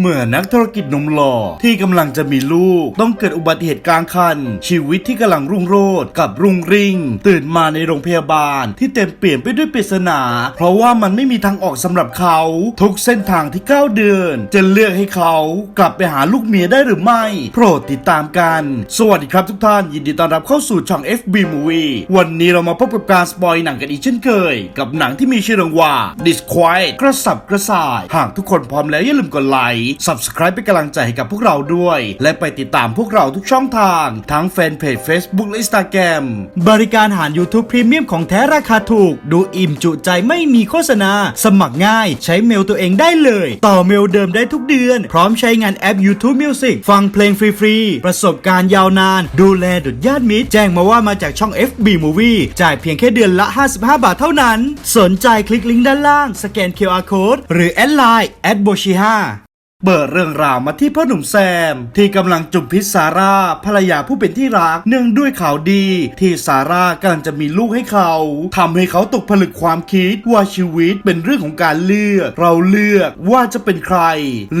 เมื่อนักธุรกิจหนุ่มหล่อที่กำลังจะมีลูก ต้องเกิดอุบัติเหตุกลางคัน ชีวิตที่กำลังรุ่งโรจน์กับรุ่งริ่ง ตื่นมาในโรงพยาบาลที่เต็มเปลี่ยนไปด้วยปริศนา เพราะว่ามันไม่มีทางออกสำหรับเขา ทุกเส้นทางที่ก้าวเดิน จะเลือกให้เขากลับไปหาลูกเมียได้หรือไม่ โปรดติดตามกัน สวัสดีครับทุกท่านยินดีต้อนรับเข้าสู่ช่อง FB Movie วันนี้เรามาพบกับการสปอยหนังกันอีกเช่นเคย กับหนังที่มีชื่อเรื่องว่า Disquiet กระสับกระส่ายหากทุกคนพร้อมแล้วอย่าลืมกดไลค์ Subscribe เป็นกำลังใจให้กับพวกเราด้วย และไปติดตามพวกเราทุกช่องทาง ทั้งแฟนเพจ Facebook และ Instagram บริการหาร YouTube Premium ของแท้ราคาถูก ดูอิ่มจุใจไม่มีโฆษณา สมัครง่าย ใช้เมลตัวเองได้เลย ต่อเมลเดิมได้ทุกเดือน พร้อมใช้งานแอป YouTube Music ฟังเพลงฟรีๆ ประสบการณ์ยาวนาน ดูแลดุดญาติมิตร แจ้งมาว่ามาจากช่อง FB Movie จ่ายเพียงแค่เดือนละ 55 บาทเท่านั้น สนใจคลิกลิงก์ด้านล่าง สแกน QR Code หรือแอดไลน์แอดโบชิฮา เปิดเรื่องราวมาที่พ่อหนุ่มแซม ที่กำลังจุ่มพิษซาร่าภรรยาผู้เป็นที่รักเนื่องด้วยข่าวดี ที่ซาร่ากำลังจะมีลูกให้เขาทำให้เขาตกผลึกความคิดว่าชีวิตเป็นเรื่องของการเลือก เราเลือกว่าจะเป็นใคร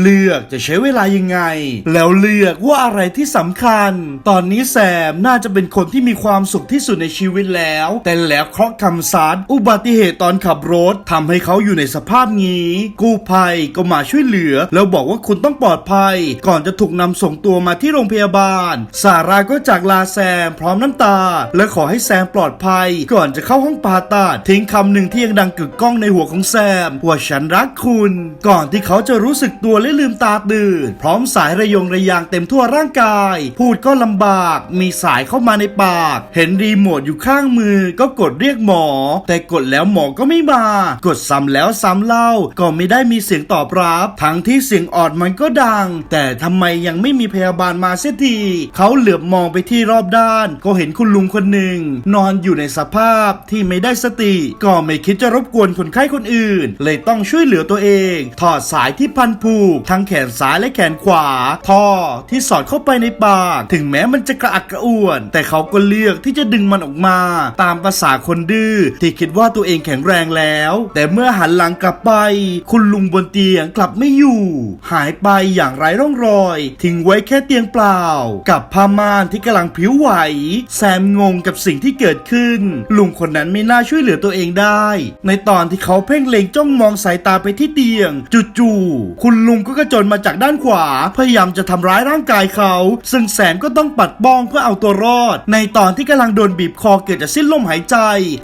เลือกจะใช้เวลายังไง แล้วเลือกว่าอะไรที่สำคัญ ตอนนี้แซมน่าจะเป็นคนที่มีความสุขที่สุดในชีวิตแล้ว แต่แล้วเคราะห์คำซัดอุบัติเหตุตอนขับรถทำให้เขาอยู่ในสภาพนี้ กู้ภัยก็มาช่วยเหลือแล้วบอกว่าว่าคุณต้องปลอดภัย ก่อนจะถูกนำส่งตัวมาที่โรงพยาบาล ซาร่าก็จากลาแซมพร้อมน้ำตา และขอให้แซมปลอดภัย ก่อนจะเข้าห้องผ่าตัดทิ้งคำหนึ่งที่ยังดังกึกก้องในหัวของแซมว่าฉันรักคุณ ก่อนที่เขาจะรู้สึกตัวและลืมตาตื่น พร้อมสายระยงระยางเต็มทั่วร่างกาย พูดก็ลำบาก มีสายเข้ามาในปาก เห็นรีโมทอยู่ข้างมือก็กดเรียกหมอ แต่กดแล้วหมอก็ไม่มา กดซ้ำแล้วซ้ำเล่า ก็ไม่ได้มีเสียงตอบรับ ทั้งที่เสียงอออดมันก็ดัง แต่ทำไมยังไม่มีพยาบาลมาเสียทีเขาเหลือบมองไปที่รอบด้าน ก็เห็นคุณลุงคนหนึ่ง นอนอยู่ในสภาพที่ไม่ได้สติ ก็ไม่คิดจะรบกวนคนไข้คนอื่น เลยต้องช่วยเหลือตัวเอง ถอดสายที่พันผูก ทั้งแขนซ้ายและแขนขวา ท่อที่สอดเข้าไปในปาก ถึงแม้มันจะกระอักกระอ่วน แต่เขาก็เลือกที่จะดึงมันออกมา ตามภาษาคนดื้อที่คิดว่าตัวเองแข็งแรงแล้ว แต่เมื่อหันหลังกลับไป คุณลุงบนเตียงกลับไม่อยู่หายไปอย่างไร้ร่องรอย ทิ้งไว้แค่เตียงเปล่า กับผ้าม่านที่กำลังผิวไหว แซมงงกับสิ่งที่เกิดขึ้น ลุงคนนั้นไม่น่าช่วยเหลือตัวเองได้ ในตอนที่เขาเพ่งเล็งจ้องมองสายตาไปที่เตียง จู่ๆคุณลุงก็กระโจนมาจากด้านขวา พยายามจะทำร้ายร่างกายเขา ซึ่งแซมก็ต้องปัดป้องเพื่อเอาตัวรอด ในตอนที่กำลังโดนบีบคอเกิดจะสิ้นลมหายใจ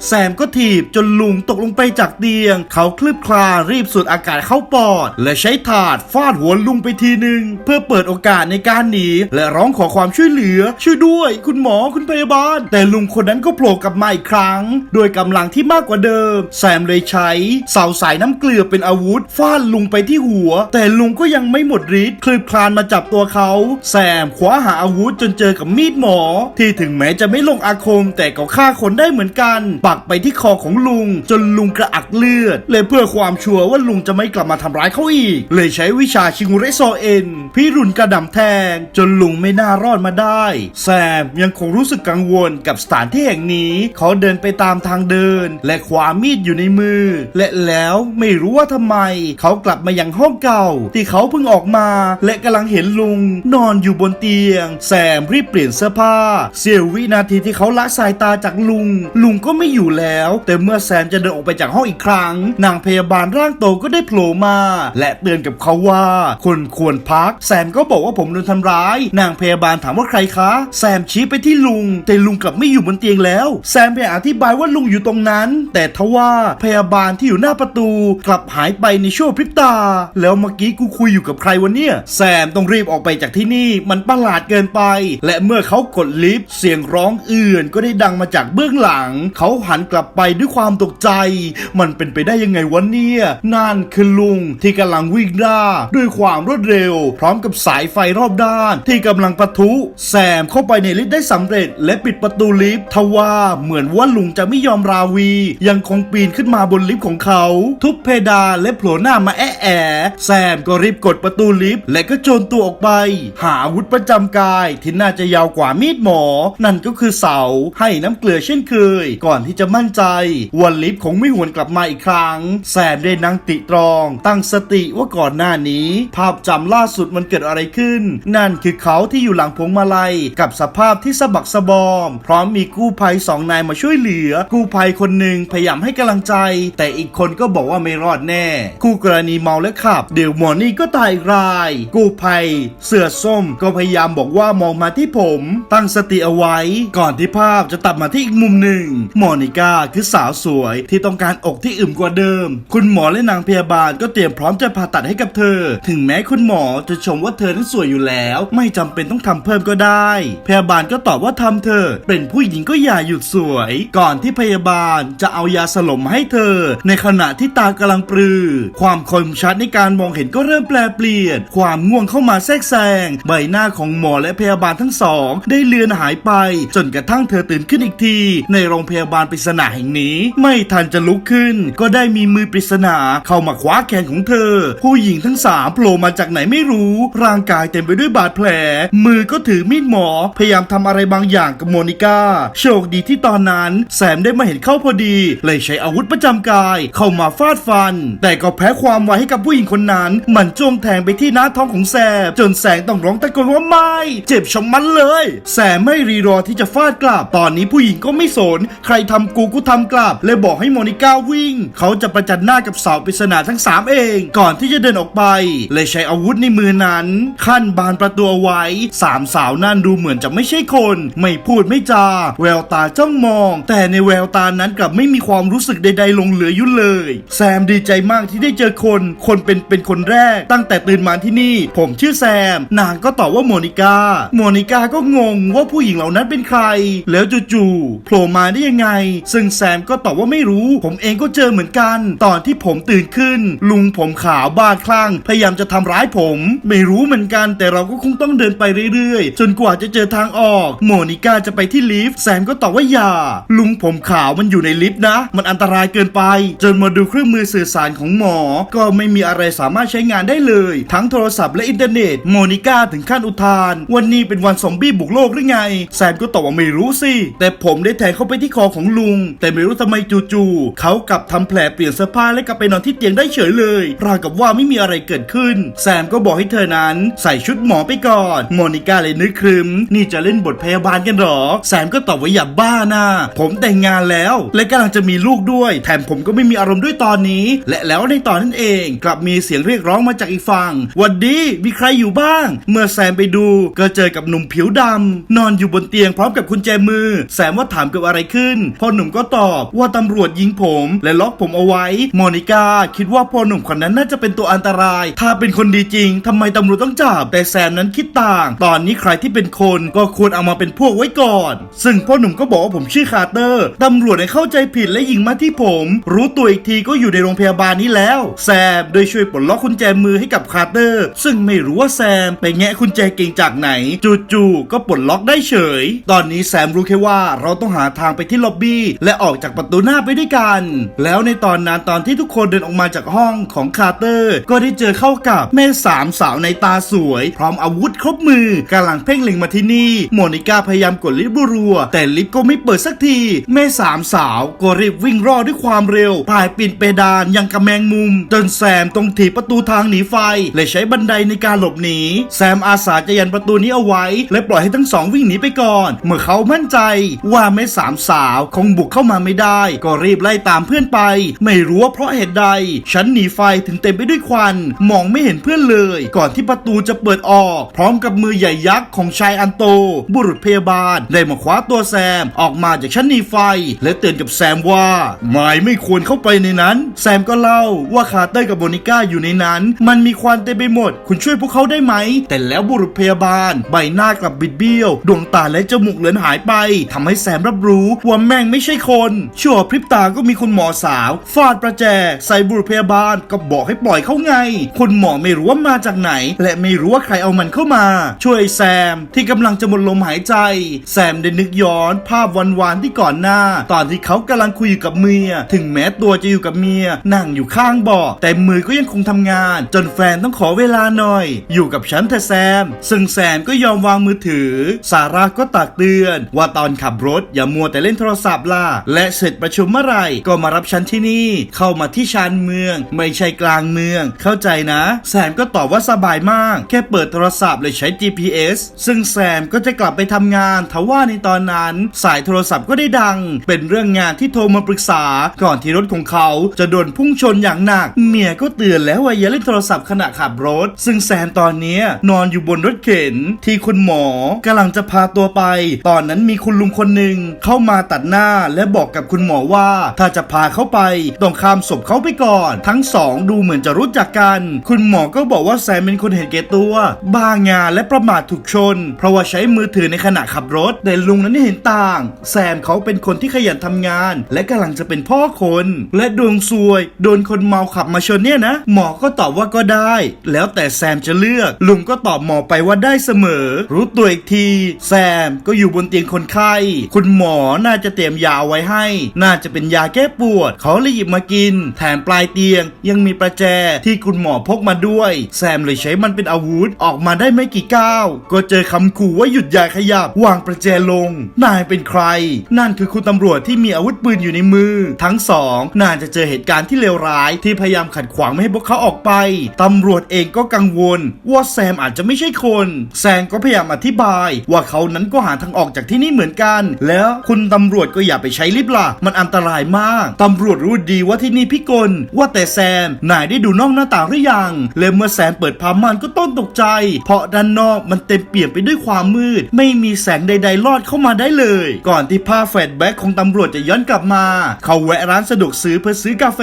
แซมก็ถีบจนลุงตกลงไปจากเตียง เขาคลืบคลานรีบสูดอากาศเข้าปอด และใช้ถาดฟาดหัวลุงไปทีหนึ่งเพื่อเปิดโอกาสในการหนี และร้องขอความช่วยเหลือ ช่วยด้วย คุณหมอคุณพยาบาล แต่ลุงคนนั้นก็โผล่กลับมาอีกครั้ง โดยกำลังที่มากกว่าเดิม แซมเลยใช้เสาสายน้ำเกลือเป็นอาวุธฟาดลุงไปที่หัว แต่ลุงก็ยังไม่หมดฤทธิ์คลืบคลานมาจับตัวเขาแซมคว้าหาอาวุธจนเจอกับมีดหมอ ที่ถึงแม้จะไม่ลงอาคม แต่ก็ฆ่าคนได้เหมือนกัน ปักไปที่คอของลุง จนลุงกระอักเลือด เลยเพื่อความชัวร์ว่าลุงจะไม่กลับมาทำร้ายเขาอีก เลยใช้วิชาชิงเรโซเอ็น พี่รุนกระดำแทง จนลุงไม่น่ารอดมาได้ แซมยังคงรู้สึกกังวลกับสถานที่แห่งนี้ เขาเดินไปตามทางเดิน และคว้ามีดอยู่ในมือ และแล้วไม่รู้ว่าทำไม เขากลับมายังห้องเก่า ที่เขาเพิ่งออกมา และกำลังเห็นลุง นอนอยู่บนเตียง แซมรีบเปลี่ยนเสื้อผ้า เสี้ยววินาทีที่เขาละสายตาจากลุง ลุงก็ไม่อยู่แล้ว แต่เมื่อแซมจะเดินออกไปจากห้องอีกครั้ง นางพยาบาลร่างโตก็ได้โผล่มา และเตือนกับเขาว่าคนควรพัก แซมก็บอกว่าผมโดนทำร้าย นางพยาบาลถามว่าใครคะ แซมชี้ไปที่ลุง แต่ลุงกลับไม่อยู่บนเตียงแล้ว แซมพยายามอธิบายว่าลุงอยู่ตรงนั้น แต่ทว่าพยาบาลที่อยู่หน้าประตู กลับหายไปในชั่วพริบตา แล้วเมื่อกี้กูคุยอยู่กับใครวะเนี่ย แซมต้องรีบออกไปจากที่นี่มันประหลาดเกินไป และเมื่อเขากดลิฟต์เสียงร้องเอื่นก็ได้ดังมาจากเบื้องหลัง เขาหันกลับไปด้วยความตกใจ มันเป็นไปได้ยังไงวะเนี่ยนั่นคือลุงที่กำลังวิ่งหน้าด้้วยความรวดเร็ว พร้อมกับสายไฟรอบด้าน ที่กำลังปะทุแซมเข้าไปในลิฟต์ได้สำเร็จ และปิดประตูลิฟต์ทว่าเหมือนว่าลุงจะไม่ยอมราวี ยังคงปีนขึ้นมาบนลิฟต์ของเขา ทุบเพดานและโผล่หน้ามาแอะแอะแซมก็รีบกดประตูลิฟต์และก็โจรตัวออกไป หาอาวุธประจำกายที่น่าจะยาวกว่ามีดหมอ นั่นก็คือเสาให้น้ำเกลือเช่นเคย ก่อนที่จะมั่นใจว่าลิฟต์คงไม่หวนกลับมาอีกครั้ง แซมได้นั่งติตรอง ตั้งสติว่าก่อนหน้านี้ภาพจำล่าสุดมันเกิดอะไรขึ้น นั่นคือเขาที่อยู่หลังพวงมาลัย กับสภาพที่สะบักสะบอม พร้อมมีกู้ภัยสองนายมาช่วยเหลือ กู้ภัยคนหนึ่งพยายามให้กำลังใจ แต่อีกคนก็บอกว่าไม่รอดแน่ คู่กรณีเมาและขับ เดี๋ยวหมอนี่ก็ตายอีกราย กู้ภัย เสื้อส้มก็พยายามบอกว่ามองมาที่ผม ตั้งสติเอาไว้ ก่อนที่ภาพจะตัดมาที่อีกมุมหนึ่งมอนิก้าคือสาวสวยที่ต้องการอกที่อึมกว่าเดิม คุณหมอและนางพยาบาลก็เตรียมพร้อมจะผ่าตัดให้กับเธอถึงแม้คุณหมอจะชมว่าเธอนั้นสวยอยู่แล้ว ไม่จำเป็นต้องทำเพิ่มก็ได้ พยาบาลก็ตอบว่าทำเธอะเป็นผู้หญิงก็อย่าหยุดสวย ก่อนที่พยาบาลจะเอายาสลบมาให้เธอ ในขณะที่ตากำลังปรือ ความคมชัดในการมองเห็นก็เริ่มแปลเปลี่ยน ความง่วงเข้ามาแทรกแซง ใบหน้าของหมอและพยาบาลทั้งสอง ได้เลือนหายไป จนกระทั่งเธอตื่นขึ้นอีกที ในโรงพยาบาลปริศนาแห่งนี้ ไม่ทันจะลุกขึ้น ก็ได้มีมือปริศนาเข้ามาคว้าแขนของเธอ ผู้หญิงทั้งสามโผล่มาจากไหนไม่รู้ ร่างกายเต็มไปด้วยบาดแผล มือก็ถือมีดหมอ พยายามทำอะไรบางอย่างกับโมนิก้า โชคดีที่ตอนนั้น แซมได้มาเห็นเข้าพอดี เลยใช้อาวุธประจำกาย เข้ามาฟาดฟัน แต่ก็แพ้ความไวให้กับผู้หญิงคนนั้น มันจ้วงแทงไปที่หน้าท้องของแซม จนแสงต้องร้องตะโกนว่าไม่เจ็บชะมัดเลย แซมไม่รีรอที่จะฟาดกลับ ตอนนี้ผู้หญิงก็ไม่สน ใครทำกูกูทำกลับเลยบอกให้โมนิก้าวิ่ง เขาจะประจันหน้ากับสาวปริศนาทั้งสามเอง ก่อนที่จะเดินออกไปเลยใช้อาวุธในมือนั้น ขั้นบานประตูไว้สามสาวนั่นดูเหมือนจะไม่ใช่คน ไม่พูดไม่จา แววตาจ้องมอง แต่ในแววตานั้นกลับไม่มีความรู้สึกใด ๆ ลงเหลืออยู่เลย แซมดีใจมากที่ได้เจอคน คนเป็นเป็นคนแรก ตั้งแต่ตื่นมาที่นี่ ผมชื่อแซม นางก็ตอบว่าโมนิกาโมนิกาก็งงว่าผู้หญิงเหล่านั้นเป็นใคร แล้วจู่ๆโผล่มาได้ยังไง ซึ่งแซมก็ตอบว่าไม่รู้ ผมเองก็เจอเหมือนกัน ตอนที่ผมตื่นขึ้น ลุงผมขาวบ้าคลั่งพยายามจะทำร้ายผม ไม่รู้เหมือนกันแต่เราก็คงต้องเดินไปเรื่อยๆ จนกว่าจะเจอทางออก โมนิก้าจะไปที่ลิฟต์แซมก็ตอบว่าอย่า ลุงผมขาวมันอยู่ในลิฟต์นะ มันอันตรายเกินไป จนมาดูเครื่องมือสื่อสารของหมอ ก็ไม่มีอะไรสามารถใช้งานได้เลย ทั้งโทรศัพท์และอินเทอร์เน็ตโมนิก้าถึงขั้นอุทาน วันนี้เป็นวันซอมบี้บุกโลกหรือไง แซมก็ตอบว่าไม่รู้สิ แต่ผมได้แทงเข้าไปที่คอของลุง แต่ไม่รู้ทำไมจู่ๆเขากลับทำแผลเปลี่ยนเสื้อผ้าและกลับไปนอนที่เตียงได้เฉยเลยราวกับว่าไม่มีอะไรเกิดขึ้นแซมก็บอกให้เธอนั้นใส่ชุดหมอไปก่อนโมนิก้าเลยนึกครึมนี่จะเล่นบทพยาบาลกันหรอ แซมก็ตอบว่าอย่าบ้านะผมแต่งงานแล้ว และกำลังจะมีลูกด้วย แถมผมก็ไม่มีอารมณ์ด้วยตอนนี้ และแล้วในตอนนั้นเอง กลับมีเสียงเรียกร้องมาจากอีกฝั่งวัดดีมีใครอยู่บ้าง เมื่อแซมไปดูก็เจอกับหนุ่มผิวดำนอนอยู่บนเตียงพร้อมกับกุญแจมือ แซมว่าถามเกิดอะไรขึ้นพ่อหนุ่มก็ตอบว่าตำรวจยิงผม และล็อกผมเอาไว้ โมนิก้าคิดว่าพ่อหนุ่มคนนั้นน่าจะเป็นตัวอันตราย ถ้าาเป็นคนดีจริงทำไมตำรวจต้องจับ แต่แซมนั้นคิดต่าง ตอนนี้ใครที่เป็นคนก็ควรเอามาเป็นพวกไว้ก่อน ซึ่งพ่อหนุ่มก็บอกว่าผมชื่อคาร์เตอร์ตำรวจได้เข้าใจผิดและยิงมาที่ผม รู้ตัวอีกทีก็อยู่ในโรงพยาบาลนี้แล้ว แซมโดยช่วยปลดล็อกกุญแจมือให้กับคาร์เตอร์ ซึ่งไม่รู้ว่าแซมไปแงะกุญแจเก่งจากไหน จู่ๆก็ปลดล็อกได้เฉย ตอนนี้แซมรู้แค่ว่าเราต้องหาทางไปที่ล็อบบี้และออกจากประตูหน้าไปด้วยกัน แล้วในตอนนั้นตอนที่ทุกคนเดินออกมาจากห้องของคาร์เตอร์ ก็ได้เจอเข้ากับแม่สามสาวในตาสวย พร้อมอาวุธครบมือกำลังเพ่งเล็งมาที่นี่โมนิก้าพยายามกดลิฟต์รัว แต่ลิฟต์ก็ไม่เปิดสักที แม่สามสาวก็รีบวิ่งรอดด้วยความเร็วผ่ายปีนเพดานยังกระแมงมุม จนแซมต้องถีบประตูทางหนีไฟและใช้บันไดในการหลบหนี แซมอาสาจะยันประตูนี้เอาไว้ และปล่อยให้ทั้งสองวิ่งหนีไปก่อน เมื่อเขามั่นใจว่าแม่สามสาวคงบุกเข้ามาไม่ได้ ก็รีบไล่ตามเพื่อนไป ไม่รู้ว่าเพราะเหตุใด ฉันหนีไฟถึงเต็มไปด้วยควันหมองไม่เห็นเพื่อนเลย ก่อนที่ประตูจะเปิดออก พร้อมกับมือใหญ่ยักษ์ของชายอันโต บุรุษพยาบาล ได้มาคว้าตัวแซมออกมาจากชั้นนีไฟ และเตือนกับแซมว่าหมายไม่ควรเข้าไปในนั้น แซมก็เล่าว่าคาเตอร์กับโมนิก้าอยู่ในนั้น มันมีควันเต็มไปหมด คุณช่วยพวกเขาได้ไหม แต่แล้วบุรุษพยาบาล ใบหน้ากลับบิดเบี้ยว ดวงตาและจมูกเลือนหายไปทำให้แซมรับรู้ว่าแม่งไม่ใช่คนชั่วพริบตาก็มีคุณหมอสาว ฟาดประแจ ใส่บุรุษพยาบาลก็บอกให้ปล่อยเขาไงคุณหมอไม่รู้ว่ามาจากไหน และไม่รู้ว่าใครเอามันเข้ามา ช่วยแซมที่กำลังจะหมดลมหายใจ แซมได้นึกย้อน ภาพวันวานๆที่ก่อนหน้า ตอนที่เขากำลังคุยอยู่กับเมีย ถึงแม้ตัวจะอยู่กับเมีย นั่งอยู่ข้างเบาะแต่มือก็ยังคงทำงาน จนแฟนต้องขอเวลาหน่อย อยู่กับฉันเถอะแซม ซึ่งแซมก็ยอมวางมือถือ ซาร่าก็ตักเตือน ว่าตอนขับรถอย่ามัวแต่เล่นโทรศัพท์ล่ะและเสร็จประชุมเมื่อไหร่ก็มารับฉันที่นี่ เข้ามาที่ชานเมือง ไม่ใช่กลางเมือง เข้าใจนะแซมก็ตอบว่าสบายมาก แค่เปิดโทรศัพท์เลยใช้ GPS ซึ่งแซมก็จะกลับไปทำงานทว่าในตอนนั้น สายโทรศัพท์ก็ได้ดัง เป็นเรื่องงานที่โทรมาปรึกษา ก่อนที่รถของเขาจะโดนพุ่งชนอย่างหนัก เมียก็เตือนแล้วว่าอย่าเล่นโทรศัพท์ขณะขับรถ ซึ่งแซมตอนนี้นอนอยู่บนรถเข็น ที่คุณหมอกำลังจะพาตัวไป ตอนนั้นมีคุณลุงคนหนึ่งเข้ามาตัดหน้าและบอกกับคุณหมอว่า ถ้าจะพาเขาไปต้องข้ามศพเขาไปก่อน ทั้งสองดูเหมือนจะรู้จักกันคุณหมอก็บอกว่าแซมเป็นคนเห็นแก่ตัวบ้างงานและประมาทถูกชน เพราะว่าใช้มือถือในขณะขับรถ แต่ลุงนั้นเห็นต่าง แซมเขาเป็นคนที่ขยันทำงาน และกำลังจะเป็นพ่อคน และดวงซวย โดนคนเมาขับมาชนเนี่ยนะ หมอก็ตอบว่าก็ได้ แล้วแต่แซมจะเลือก ลุงก็ตอบหมอไปว่าได้เสมอ รู้ตัวอีกที แซมก็อยู่บนเตียงคนไข้ คุณหมอน่าจะเตรียมยาไว้ให้ น่าจะเป็นยาแก้ปวด เขาเลยหยิบมากิน แถมปลายเตียงยังมีประแจที่คุณหมอพกมาด้วย แซมเลยใช้มันเป็นอาวุธออกมาได้ไม่กี่ก้าว ก็เจอคำขู่ว่าหยุดอย่าขยับ วางประแจลง นายเป็นใคร นั่นคือคุณตำรวจที่มีอาวุธปืนอยู่ในมือ ทั้งสองน่าจะเจอเหตุการณ์ที่เลวร้ายที่พยายามขัดขวางไม่ให้พวกเขาออกไป ตำรวจเองก็กังวล ว่าแซมอาจจะไม่ใช่คน แซมก็พยายามอธิบาย ว่าเขานั้นก็หาทางออกจากที่นี่เหมือนกัน แล้วคุณตำรวจก็อย่าไปใช้ลิฟต์ล่ะมันอันตรายมาก ตำรวจรู้ดีว่าที่นี่พิกล ว่าแต่แซมนายได้ดูนอกหน้าต่างหรือยังและเมื่อแซมเปิดผ้าม่านก็ต้องตกใจ เพราะด้านนอกมันเต็มเปี่ยมไปด้วยความมืด ไม่มีแสงใด ๆ ลอดเข้ามาได้เลย ก่อนที่ภาพแฟลชแบ็กของตำรวจจะย้อนกลับมา เขาแวะร้านสะดวกซื้อเพื่อซื้อกาแฟ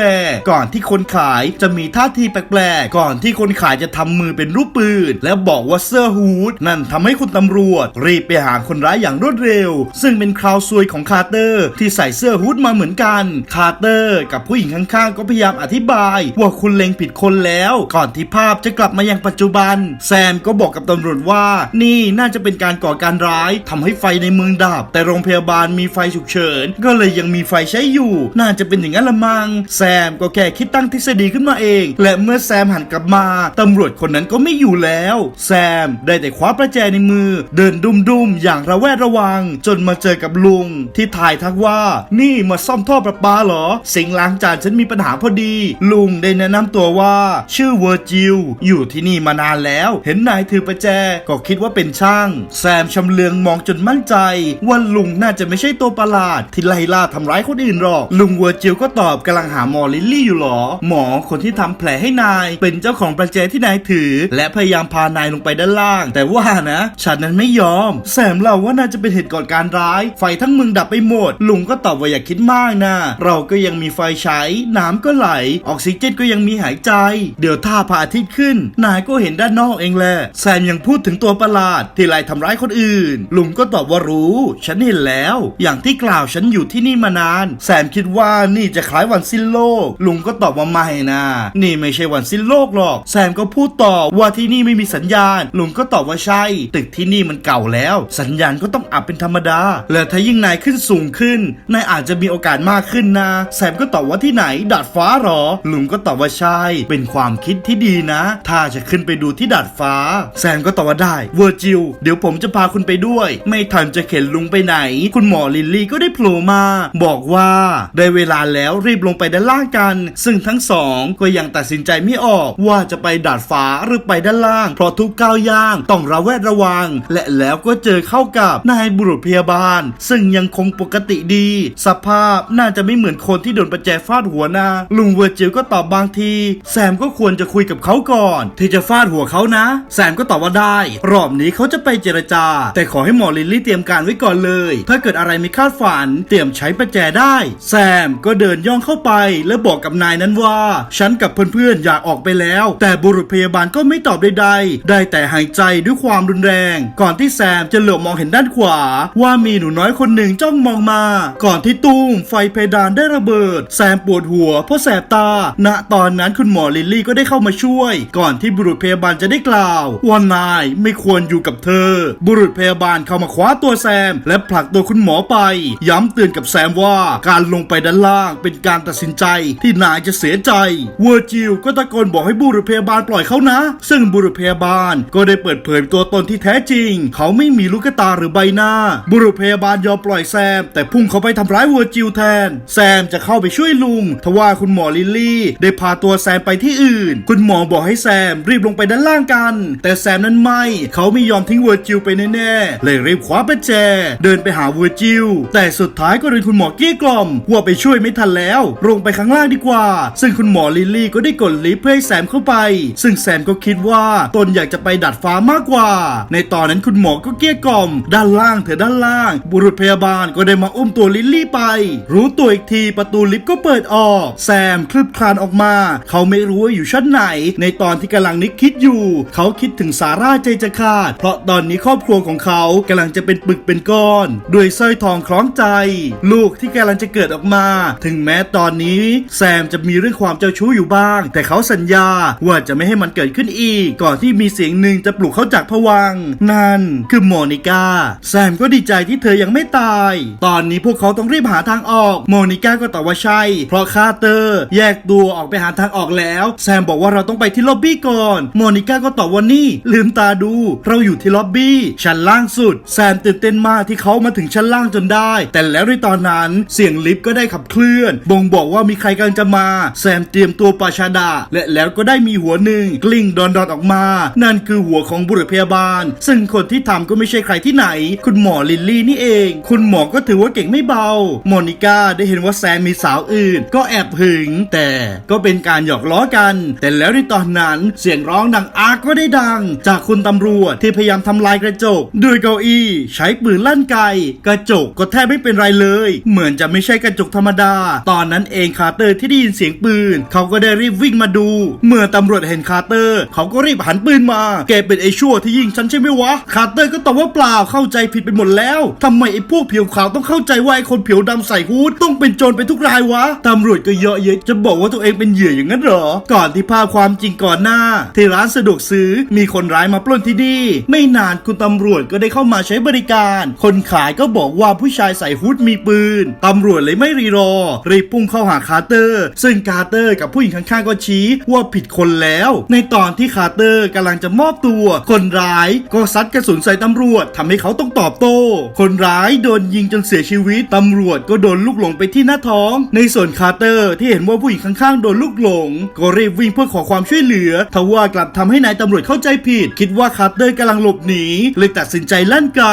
ก่อนที่คนขายจะมีท่าทีแปลกๆ ก่อนที่คนขายจะทำมือเป็นรูปปืน และบอกว่าเสื้อฮูดนั่นทำให้คุณตำรวจ รีบไปหาคนร้ายอย่างรวดเร็ว ซึ่งเป็นคราวซวยของคาร์เตอร์ ที่ใส่เสื้อฮูดมาเหมือนกัน คาร์เตอร์ กับผู้หญิงข้างๆ ก็พยายามอธิบาย ว่าคุณเล็งผิดคนแล้วก่อนที่ภาพจะกลับมายังปัจจุบัน แซมก็บอกกับตำรวจว่า นี่น่าจะเป็นการก่อการร้ายทำให้ไฟในเมืองดับ แต่โรงพยาบาลมีไฟฉุกเฉิน ก็เลยยังมีไฟใช้อยู่ น่าจะเป็นอย่างนั้นละมัง แซมก็แค่คิดตั้งทฤษฎีขึ้นมาเอง และเมื่อแซมหันกลับมาตำรวจคนนั้นก็ไม่อยู่แล้ว แซมได้แต่คว้าประแจในมือ เดินดุมๆอย่างระแวดระวัง จนมาเจอกับลุง ที่ถ่ายทักว่า นี่มาซ่อมท่อประปาเหรอ สิงล้างจานฉันมีปัญหาพอดี ลุงได้แนะนำตัวว่า ชื่อเวอร์จิลอยู่ที่นี่มานานแล้ว เห็นนายถือประแจก็คิดว่าเป็นช่าง แซมชำเลืองมองจนมั่นใจ ว่าลุงน่าจะไม่ใช่ตัวประหลาด ที่ไล่ล่าทำร้ายคนอื่นหรอก ลุงเวอร์จิลก็ตอบกำลังหาหมอลิลลี่อยู่หรอ หมอคนที่ทำแผลให้นาย เป็นเจ้าของประแจที่นายถือ และพยายามพานายลงไปด้านล่าง แต่ว่านะ ฉันนั้นไม่ยอม แซมเล่าว่าน่าจะเป็นเหตุก่อนการร้าย ไฟทั้งเมืองดับไปหมด ลุงก็ตอบว่าอย่าคิดมากนะ เราก็ยังมีไฟใช้ น้ำก็ไหล ออกซิเจนก็ยังมีหายใจ เดี๋ยวถ้าพระอาทิตย์ขึ้น นายก็เห็นด้านนอกเองแหละแซมยังพูดถึงตัวประหลาด ที่ไล่ทำร้ายคนอื่น ลุงก็ตอบว่ารู้ ฉันเห็นแล้ว อย่างที่กล่าวฉันอยู่ที่นี่มานาน แซมคิดว่านี่จะคล้ายวันสิ้นโลก ลุงก็ตอบว่าไม่นะนี่ไม่ใช่วันสิ้นโลกหรอก แซมก็พูดต่อว่าที่นี่ไม่มีสัญญาณ ลุงก็ตอบว่าใช่ ตึกที่นี่มันเก่าแล้ว สัญญาณก็ต้องอับเป็นธรรมดา และถ้ายิ่งนายขึ้นสูงขึ้น นายอาจจะมีโอกาสมากขึ้นนะ แซมก็ตอบว่าที่ไหน ดาดฟ้าหรอ ลุงก็ตอบว่าใช่ เป็นความคิดที่ดีนะ ถ้าจะขึ้นไปดูที่ดาดฟ้า แซมก็ตอบว่าได้เวอร์จิลเดี๋ยวผมจะพาคุณไปด้วย ไม่ทันจะเข็นลุงไปไหน คุณหมอลิลลี่ก็ได้โผล่มา บอกว่าได้เวลาแล้วรีบลงไปด้านล่างกัน ซึ่งทั้งสองก็ยังตัดสินใจไม่ออก ว่าจะไปดาดฟ้าหรือไปด้านล่าง เพราะทุกก้าวย่างต้องระแวดระวัง และแล้วก็เจอเข้ากับนายบุรุษพยาบาล ซึ่งยังคงปกติดี สภาพน่าจะไม่เหมือนคนที่โดนประแจฟาดหัวนะลุงเวอร์จิลก็ตอบบางที แซมก็ควรจะคุยกับเขาก่อน ที่จะฟาดหัวเขานะ แซมก็ตอบว่าได้ รอบนี้เขาจะไปเจรจา แต่ขอให้หมอลิลลี่เตรียมการไว้ก่อนเลย ถ้าเกิดอะไรไม่คาดฝัน เตรียมใช้ประแจได้ แซมก็เดินย่องเข้าไป และบอกกับนายนั้นว่า ฉันกับเพื่อนๆอยากออกไปแล้ว แต่บุรุษพยาบาลก็ไม่ตอบใดๆ ได้แต่หายใจด้วยความรุนแรง ก่อนที่แซมจะเหลือบมองเห็นด้านขวา ว่ามีหนูน้อยคนหนึ่งจ้องมองมา ก่อนที่ตุ้มไฟเพดานได้ระเบิด แซมปวดหัวเพราะแสบตา ณ ตอนนั้นคุณหมอลิลลี่ก็ได้เข้าข้ามาช่วย ก่อนที่บุรุษพยาบาลจะได้กล่าวว่านายไม่ควรอยู่กับเธอ บุรุษพยาบาลเข้ามาคว้าตัวแซม และผลักตัวคุณหมอไป ย้ำเตือนกับแซมว่าการลงไปด้านล่างเป็นการตัดสินใจที่นายจะเสียใจเวอร์จิลก็ตะโกนบอกให้บุรุษพยาบาลปล่อยเขานะ ซึ่งบุรุษพยาบาลก็ได้เปิดเผยตัวตนที่แท้จริง เขาไม่มีลูกตาหรือใบหน้า บุรุษพยาบาลยอมปล่อยแซม แต่พุ่งเขาไปทำร้ายเวอร์จิลแทน แซมจะเข้าไปช่วยลุง ทว่าคุณหมอลิลลี่ ได้พาตัวแซมไปที่อื่นคุณหมอบอกให้แซมรีบลงไปด้านล่างกัน แต่แซมนั้นไม่ เขาไม่ยอมทิ้งเวอร์จิลไปแน่ๆ เลยรีบคว้าประแจ เดินไปหาเวอร์จิล แต่สุดท้ายก็โดนคุณหมอเกลี้ยกล่อมว่าไปช่วยไม่ทันแล้ว ลงไปข้างล่างดีกว่า ซึ่งคุณหมอลิลลี่ก็ได้กดลิฟต์เพื่อให้แซมเข้าไป ซึ่งแซมก็คิดว่าตนอยากจะไปดัดฟ้ามากกว่า ในตอนนั้นคุณหมอก็เกลี้ยกล่อม ด้านล่างเถอด้านล่าง บุรุษพยาบาลก็ได้มาอุ้มตัวลิลลี่ไป รู้ตัวอีกทีประตูลิฟต์ก็เปิดออก แซมคลืบคลานออกมา เขาไม่รู้ว่าอยู่ชั้นไหน ในตอนที่กำลังนึกคิดอยู่ เขาคิดถึงซาร่าใจจะขาด เพราะตอนนี้ครอบครัวของเขากำลังจะเป็นปึกเป็นก้อน ด้วยสร้อยทองคล้องใจ ลูกที่กำลังจะเกิดออกมา ถึงแม้ตอนนี้แซมจะมีเรื่องความเจ้าชู้อยู่บ้าง แต่เขาสัญญาว่าจะไม่ให้มันเกิดขึ้นอีก ก่อนที่มีเสียงหนึ่งจะปลุกเขาจากผวัง นั่นคือโมนิก้า แซมก็ดีใจที่เธอยังไม่ตาย ตอนนี้พวกเขาต้องรีบหาทางออก โมนิก้าก็ตอบว่าใช่ เพราะคาเตอร์ แยกตัวออกไปหาทางออกแล้ว แซมบอกว่าเราต้องไปที่ล็อบบี้ก่อนโมนิก้าก็ตอบว่านี่ ลืมตาดู เราอยู่ที่ล็อบบี้ ชั้นล่างสุด แซมตื่นเต้นมากที่เขามาถึงชั้นล่างจนได้ แต่แล้วในตอนนั้นเสียงลิฟต์ก็ได้ขับเคลื่อน บ่งบอกว่ามีใครกำลังจะมา แซมเตรียมตัวปาชาดา และแล้วก็ได้มีหัวหนึ่งกลิ้งดอนดอนออกมา นั่นคือหัวของบุรุษพยาบาล ซึ่งคนที่ทำก็ไม่ใช่ใครที่ไหน คุณหมอลิลลี่นี่เอง คุณหมอก็ถือว่าเก่งไม่เบาโมนิก้าได้เห็นว่าแซมมีสาวอื่น ก็แอบหึง แต่ก็เป็นการหยอกล้อกันแต่แล้วในตอนนั้นเสียงร้องดังอาร์กก็ได้ดัง จากคุณตำรวจที่พยายามทำลายกระจกด้วยเก้าอี้ใช้ปืนลั่นไกกระจกก็แทบไม่เป็นไรเลย เหมือนจะไม่ใช่กระจกธรรมดา ตอนนั้นเองคาร์เตอร์ที่ได้ยินเสียงปืน เขาก็ได้รีบวิ่งมาดู เมื่อตำรวจเห็นคาร์เตอร์ เขาก็รีบหันปืนมา แกเป็นไอ้ชั่วที่ยิงฉันใช่ไหมวะ คาร์เตอร์ก็ตอบว่าเปล่าเข้าใจผิดไปหมดแล้วทำไมไอ้พวกผิวขาวต้องเข้าใจว่าไอ้คนผิวดำใส่ฮูดต้องเป็นโจรไปทุกรายวะตำรวจก็เยอะเยะจะบอกว่าตัวเองเป็นเหยื่ออย่างนั้นเหรอก่อนที่ภาพความจริงก่อนหน้า ที่ร้านสะดวกซื้อมีคนร้ายมาปล้นที่นี่ ไม่นานคุณตำรวจก็ได้เข้ามาใช้บริการ คนขายก็บอกว่าผู้ชายใส่ฮูดมีปืน ตำรวจเลยไม่รีรอ รีบพุ่งเข้าหาคาร์เตอร์ ซึ่งคาร์เตอร์กับผู้หญิงข้างๆก็ชี้ว่าผิดคนแล้ว ในตอนที่คาร์เตอร์กำลังจะมอบตัว คนร้ายก็ซัดกระสุนใส่ตำรวจทำให้เขาต้องตอบโต้ คนร้ายโดนยิงจนเสียชีวิต ตำรวจก็โดนลูกหลงไปที่หน้าท้อง ในส่วนคาร์เตอร์ที่เห็นว่าผู้หญิงข้างๆโดนลูกหลง ก็รีบวิ่งเพื่อขอความช่วยเหลือทว่ากลับทำให้นายตำรวจเข้าใจผิด คิดว่าคาร์เตอร์กำลังหลบหนีเลยตัดสินใจลั่นไก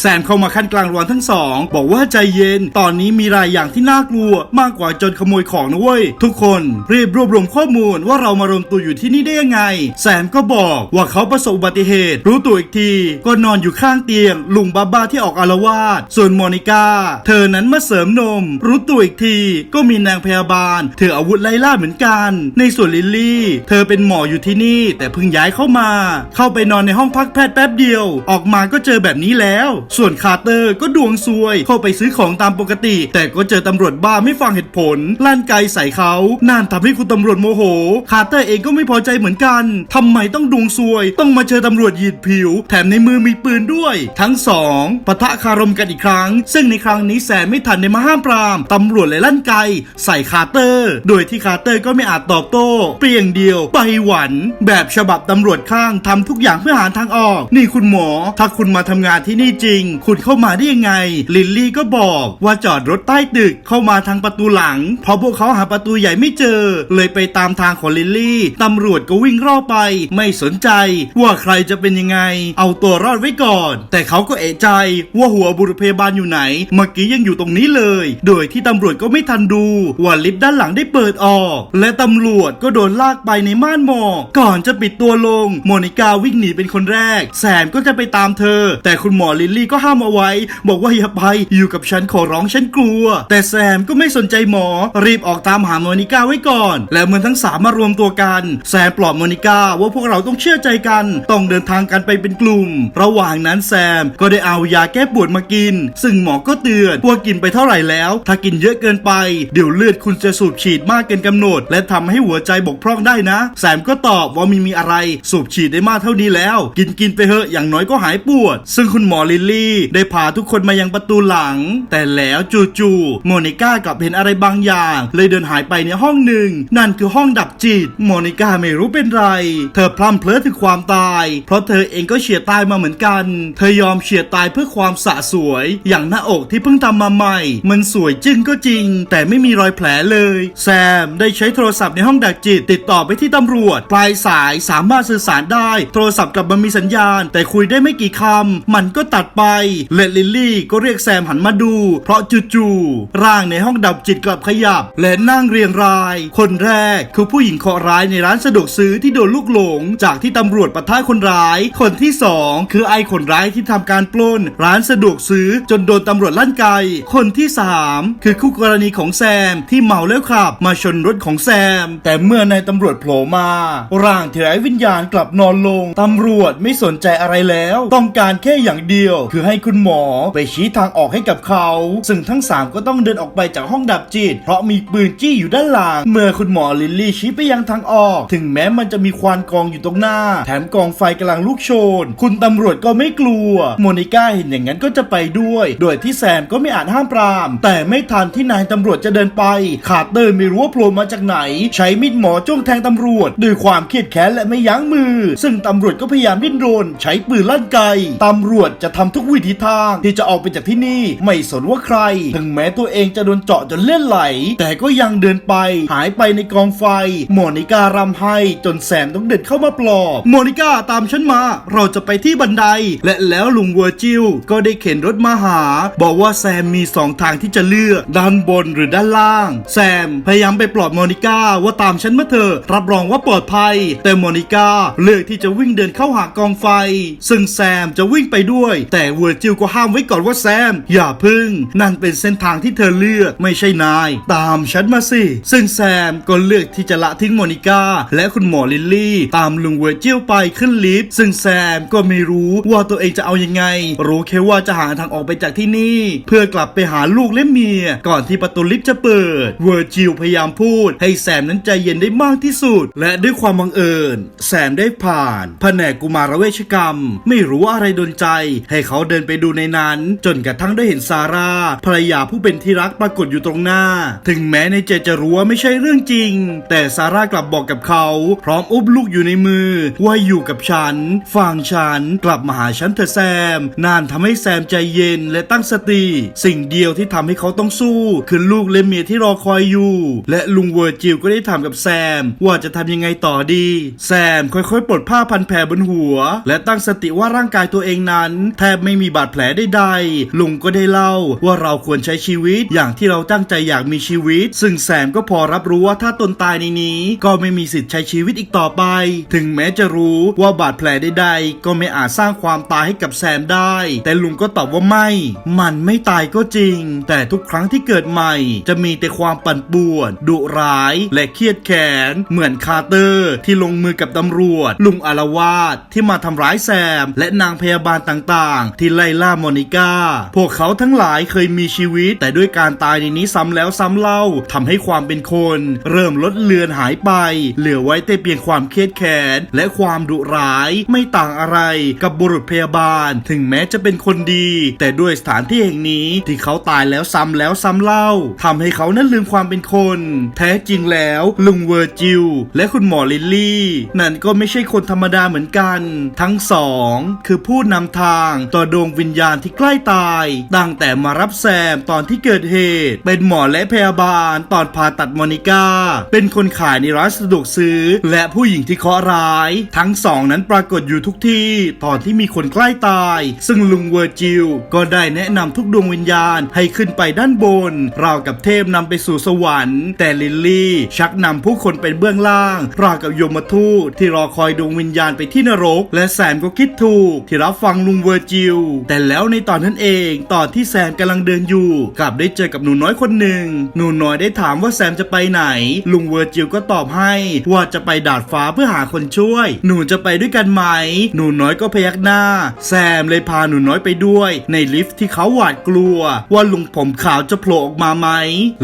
แซมเข้ามาขั้นกลางรว่างทั้งสองบอกว่าใจเย็น ตอนนี้มีรายอย่างที่น่ากลัว มากกว่าจนขโมยของนะเว้ยทุกคนรีบรวบรวมข้อมูลว่าเรามารวมตัวอยู่ที่นี่ได้ยังไง แซมก็บอกว่าเขาประสบอุบัติเหตุ รู้ตัวอีกที ก็นอนอยู่ข้างเตียง ลุงบ้าบ้าที่ออกอารวาสส่วนโมนิก้าเธอนั้นมาเสริมนม รู้ตัวอีกที ก็มีนางพยาบาลถืออาวุธไล่ล่าเหมือนกัน ในส่วนลิลลี่เธอเป็นหมออยู่ที่นี่แต่เพิ่งย้ายเข้ามา เข้าไปนอนในห้องพักแพทย์แป๊บเดียว ออกมาก็เจอแบบนี้แล้ว ส่วนคาร์เตอร์ก็ดวงซวย เข้าไปซื้อของตามปกติ แต่ก็เจอตำรวจบ้าไม่ฟังเหตุผลลั่นไกใส่เขานั่นทำให้คุณตำรวจโมโห คาร์เตอร์เองก็ไม่พอใจเหมือนกันทำไมต้องดวงซวย ต้องมาเจอตำรวจหยีดผิว แถมในมือมีปืนด้วย ทั้งสองปะทะคารมกันอีกครั้ง ซึ่งในครั้งนี้แสนไม่ทันในมาห้ามปรามตำรวจเลยลั่นไกใส่คาร์เตอร์ โดยที่คาร์เตอร์ก็ไม่อาจตอบโต้ เปรียงเดียว ไปหวัน แบบฉบับตำรวจข้างทำทุกอย่างเพื่อหาทางออก นี่คุณหมอ ถ้าคุณมาทำงานที่นี่จริง คุณเข้ามาได้ยังไง ลิลลี่ก็บอกว่าจอดรถใต้ตึกเข้ามาทางประตูหลัง เพราะพวกเขาหาประตูใหญ่ไม่เจอ เลยไปตามทางของลิลลี่ตำรวจก็วิ่งรอบไป ไม่สนใจ ว่าใครจะเป็นยังไง เอาตัวรอดไว้ก่อน แต่เขาก็เอะใจว่าหัวบุรุษพยาบาลอยู่ไหน เมื่อกี้ยังอยู่ตรงนี้เลย โดยที่ตำรวจก็ไม่ทันดูว่าลิฟต์ด้านหลังได้เปิดออก และตำรวจก็โดนลากไปในม่านหมอกก่อนจะปิดตัวลง โมนิกาวิ่งหนีเป็นคนแรก แซมก็จะไปตามเธอ แต่คุณหมอลิลลี่ก็ห้ามเอาไว้ บอกว่าอย่าไปอยู่กับฉันขอร้องฉันกลัว แต่แซมก็ไม่สนใจหมอ รีบออกตามหาโมนิกาไว้ก่อน และเมื่อทั้งสามมารวมตัวกัน แซมปลอบโมนิกาว่าพวกเราต้องเชื่อใจกัน ต้องเดินทางกันไปเป็นกลุ่ม ระหว่างนั้นแซมก็ได้เอายาแก้ปวดมากิน ซึ่งหมอก็เตือนว่ากินไปเท่าไหร่แล้ว ถ้ากินเยอะเกินไป เดี๋ยวเลือดคุณจะสูบฉีดมากเกินกำหนด และทำให้หัวใจบกพร่องได้นะ แซมก็ตอบว่ามีมีอะไร สูบฉีดได้มากเท่านี้แล้ว กินกินไปเถอะอย่างน้อยก็หายปวด ซึ่งคุณหมอลิลลี่ ได้พาทุกคนมายังประตูหลัง แต่แล้วจู่ๆโมนิก้ากลับเห็นอะไรบางอย่าง เลยเดินหายไปในห้องหนึ่ง นั่นคือห้องดับจิต โมนิก้าไม่รู้เป็นไร เธอพลัมเพลอถึงความตาย เพราะเธอเองก็เฉียดตายมาเหมือนกัน เธอยอมเฉียดตายเพื่อความสะสวย อย่างหน้าอกที่เพิ่งทำมาใหม่ มันสวยจึงก็จริง แต่ไม่มีรอยแผลเลย แซมได้ใช้โทรศัพท์ในห้องดักจิตติดต่อต่อไปที่ตำรวจ ปลายสายสามารถสื่อสารได้ โทรศัพท์กลับมามีสัญญาณ แต่คุยได้ไม่กี่คำ มันก็ตัดไปและลิลลี่ก็เรียกแซมหันมาดู เพราะจู่ๆร่างในห้องดับจิตกลับขยับ และนั่งเรียงราย คนแรกคือผู้หญิงเคราะห์ร้ายในร้านสะดวกซื้อที่โดนลูกหลง จากที่ตำรวจปะทะคนร้าย คนที่สองคือไอคนร้ายที่ทำการปล้น ร้านสะดวกซื้อจนโดนตำรวจลั่นไกคนที่สามคือคู่กรณีของแซมที่เมาแล้วขับ มาชนรถของแซม แต่เมื่อนายตำรวจโผล่มา ร่างที่ไร้วิญญาณกลับนอนลง ตำรวจไม่สนใจอะไรแล้ว ต้องการแค่อย่างเดียว คือให้คุณหมอไปชี้ทางออกให้กับเขา ซึ่งทั้งสามก็ต้องเดินออกไปจากห้องดับจิต เพราะมีปืนจี้อยู่ด้านหลัง เมื่อคุณหมอลิลลี่ชี้ไปยังทางออก ถึงแม้มันจะมีควันกองอยู่ตรงหน้า แถมกองไฟกำลังลุกโชน คุณตำรวจก็ไม่กลัว โมนิก้าเห็นอย่างนั้นก็จะไปด้วย โดยที่แซมก็ไม่อาจห้ามปราม แต่ไม่ทันที่นายตำรวจจะเดินไป ขาดเตอร์ไม่รู้ว่าโผล่มาจากไหน ใช้มีดหมอจ้วงแทงตำรวจด้วยความเครียดแค้นและไม่ยั้งมือ ซึ่งตำรวจก็พยายามดิ้นรน ใช้ปืนลั่นไกตำรวจจะทำทุกวิถีทางที่จะออกไปจากที่นี่ ไม่สนว่าใคร ถึงแม้ตัวเองจะโดนเจาะจนเลือดไหล แต่ก็ยังเดินไป หายไปในกองไฟ โมนิการำให้จนแซมต้องเดินเข้ามาปลอบโมนิกาตามฉันมา เราจะไปที่บันได และแล้วลุงเวอร์จิลก็ได้เข็นรถมาหา บอกว่าแซมมีสองทางที่จะเลือกด้านบนหรือด้านล่าง แซมพยายามไปปลอบโมนิกาว่าตามฉันมาเถอะรับรองว่าปลอดภัย แต่โมนิก้าเลือกที่จะวิ่งเดินเข้าหากองไฟ ซึ่งแซมจะวิ่งไปด้วย แต่เวอร์จิลก็ห้ามไว้ก่อนว่าแซม อย่าพึ่ง นั่นเป็นเส้นทางที่เธอเลือกไม่ใช่นาย ตามฉันมาสิ ซึ่งแซมก็เลือกที่จะละทิ้งโมนิก้าและคุณหมอลิลลี่ ตามลุงเวอร์จิลไปขึ้นลิฟต์ซึ่งแซมก็ไม่รู้ว่าตัวเองจะเอายังไง รู้แค่ว่าจะหาทางออกไปจากที่นี่ เพื่อกลับไปหาลูกและเมีย ก่อนที่ประตูลิฟต์จะเปิด เวอร์จิลพยายามพูด ให้แซมนั้นใจเย็นได้มากที่สุด และด้วยความบังเอิญ แซมได้ผ่านแผนกกุมารเวชกรรม ไม่รู้ว่าอะไรดนใจ ให้เขาเดินไปดูในนั้น จนกระทั่งได้เห็นซาร่าภรรยาผู้เป็นที่รักปรากฏอยู่ตรงหน้า ถึงแม้ในเจจะรู้ว่าไม่ใช่เรื่องจริง แต่ซาร่ากลับบอกกับเขา พร้อมอุ้มลูกอยู่ในมือ ว่าอยู่กับฉัน ฟังฉัน กลับมาหาฉันเถอะแซม นานทำให้แซมใจเย็นและตั้งสติ สิ่งเดียวที่ทำให้เขาต้องสู้ คือลูกและเมียที่รอคอยอยู่ และลุงเวอร์จิลก็ได้ถามกับแซมว่าจะทำยังไงต่อดี แซมค่อยๆ ปลดผ้าพันแผลบนหัว และตั้งสติว่าร่างกายตัวเองนั้น แทบไม่มีบาดแผลใดๆลุงก็ได้เล่าว่าเราควรใช้ชีวิตอย่างที่เราตั้งใจอยากมีชีวิต ซึ่งแซมก็พอรับรู้ว่าถ้าตนตายในนี้ ก็ไม่มีสิทธิ์ใช้ชีวิตอีกต่อไป ถึงแม้จะรู้ว่าบาดแผลใดๆ ก็ไม่อาจสร้างความตายให้กับแซมได้ แต่ลุงก็ตอบว่าไม่ มันไม่ตายก็จริง แต่ทุกครั้งที่เกิดใหม่ จะมีแต่ความปั่นป่วน ดุร้าย และเครียดแค้นเหมือนคาร์เตอร์ที่ลงมือกับตำรวจ ลุงอารวาสที่มาทำร้ายแซม และนางพยาบาลต่างๆ ที่ไล่ล่าโมนิก้า พวกเขาทั้งหลายเคยมีชีวิต แต่ด้วยการตายในนี้ซ้ำแล้วซ้ำเล่าทำให้ความเป็นคน เริ่มลดเลือนหายไป เหลือไว้แต่เพียงความเครียดแค้นและความดุร้ายไม่ต่างอะไรกับบุรุษพยาบาล ถึงแม้จะเป็นคนดี แต่ด้วยสถานที่แห่งนี้ที่เขาตายแล้วซ้ำแล้วซ้ำเล่าทำให้เขานั้นลืมความเป็นคน แท้จริงแล้วลุงเวอร์จิลและคุณหมอลิลลี่นั่นก็ไม่ใช่คนธรรมดาเหมือนกัน ทั้งสองคือผู้นำทางต่อดวงวิญญาณที่ใกล้ตาย ตั้งแต่มารับแซมตอนที่เกิดเหตุ เป็นหมอและพยาบาลตอนผ่าตัดโมนิก้า เป็นคนขายในร้านสะดวกซื้อ และผู้หญิงที่เคราะร้าย ทั้งสองนั้นปรากฏอยู่ทุกที่ตอนที่มีคนใกล้ตาย ซึ่งลุงเวอร์จิลก็ได้แนะนำทุกดวงวิญญาณให้ขึ้นไปด้านบนราวกับเทพนำไปสู่สวรรค์ แต่ลิลลี่ชักนำผู้คนเป็นเบื้องล่าง ราวกับโยมทูตที่รอคอยดวงวิญญาณไปที่นรก และแซมก็คิดถูก ที่รับฟังลุงเวอร์จิล แต่แล้วในตอนนั้นเอง ตอนที่แซมกำลังเดินอยู่ กลับได้เจอกับหนูน้อยคนหนึ่ง หนูน้อยได้ถามว่าแซมจะไปไหน ลุงเวอร์จิลก็ตอบให้ว่าจะไปดาดฟ้าเพื่อหาคนช่วย หนูจะไปด้วยกันไหม หนูน้อยก็พยักหน้า แซมเลยพาหนูน้อยไปด้วย ในลิฟต์ที่เขาหวาดกลัว ว่าลุงผมขาวจะโผล่ออกมาไหม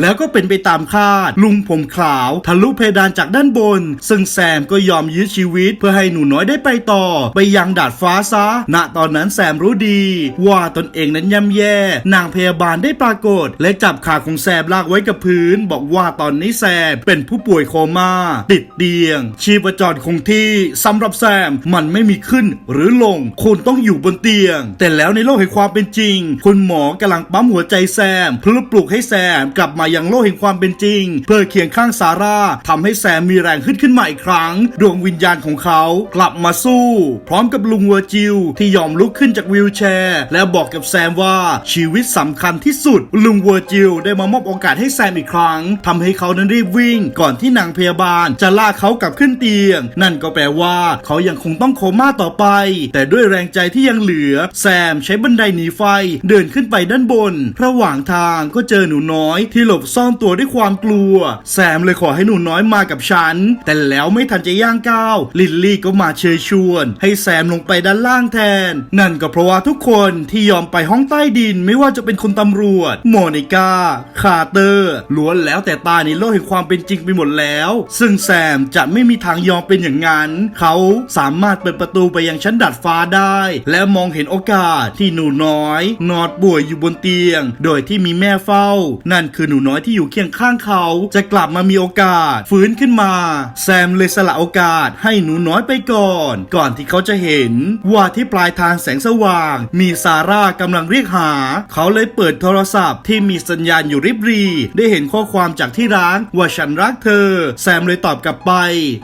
แล้วก็เป็นไปตามคาด ลุงผมขาว ทะลุเพดานจากด้านบน ซึ่งแซมก็ยอมยื้อชีวิตเพื่อให้หนูน้อยได้ไปต่อ ไปยังดาดฟ้าซะ ณ ตอนนั้นแซมรู้ดี ว่าตนเองนั้นย่ำแย่ นางพยาบาลได้ปรากฏ และจับขาของแซมลากไว้กับพื้น บอกว่าตอนนี้แซมเป็นผู้ป่วยโคม่า ติดเตียง ชีพจรคงที่สำหรับแซมมันไม่มีขึ้นหรือลงคุณต้องอยู่บนเตียง แต่แล้วในโลกแห่งความเป็นจริง คุณหมอกำลังปั๊มหัวใจแซมเพื่อปลุกให้แซมกลับมายังโลกแห่งความเป็นจริง เพื่อเคียงข้างซาร่าทำให้แซมมีแรงขึ้นขึ้นมาอีกครั้ง ดวงวิญญาณของเขากลับมาสู้ พร้อมกับลุงเวอร์จิลที่ยอมลุกขึ้นจากวีลแชร์ และบอกกับแซมว่าชีวิตสำคัญที่สุด ลุงเวอร์จิลได้มามอบโอกาสให้แซมอีกครั้งทำให้เขานั้นรีบวิ่ง ก่อนที่นางพยาบาลจะลากเขากลับขึ้นเตียง นั่นก็แปลว่าเขายังคงต้องโคม่าต่อไป แต่ด้วยแรงใจที่ยังเหลือ แซมใช้บันไดหนีไฟเดินขึ้นไปด้านบน ระหว่างทางก็เจอหนูน้อยที่หลบซ่อนตัวด้วยความกลัว แซมเลยขอให้หนูน้อยมากับฉัน แต่แล้วไม่ทันจะย่างก้าว ลิลลี่ก็มาเชิญชวน ให้แซมลงไปด้านล่างแทน นั่นก็เพราะว่าทุกคนที่ยอมไปห้องใต้ดินไม่ว่าจะเป็นคนตำรวจ โมนิก้าคาร์เตอร์ล้วนแล้วแต่ตายในโลกแห่งความเป็นจริงไปหมดแล้ว ซึ่งแซมจะไม่มีทางยอมเป็นอย่างนั้น เขาสามารถเปิดประตูไปยังชั้นดัดฟ้าได้ และมองเห็นโอกาสที่หนูน้อย นอนป่วยอยู่บนเตียง โดยที่มีแม่เฝ้า นั่นคือหนูน้อยที่อยู่เคียงข้างเขา จะกลับมามีโอกาส ฟื้นขึ้นมา แซมเลยสละโอกาสให้หนูน้อยไปก่อน ก่อนที่เขาจะเห็น ว่าที่ปลายทางแสงสว่าง มีซาร่ากำลังเรียกหา เขาเลยเปิดโทรศัพท์ที่มีสัญญาณอยู่ริบรี ได้เห็นข้อความจากที่ร้านว่าฉันรักเธอ แซมเลยตอบกลับไป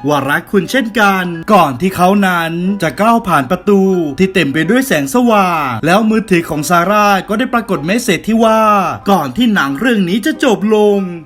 ว่ารักคุณเช่นกัน ก่อนที่เขานั้นจะก้าวผ่านประตูที่เต็มไปด้วยแสงสว่าง แล้วมือถือของซาร่าก็ได้ปรากฏเมสเซจที่ว่า ก่อนที่หนังเรื่องนี้จะจบลง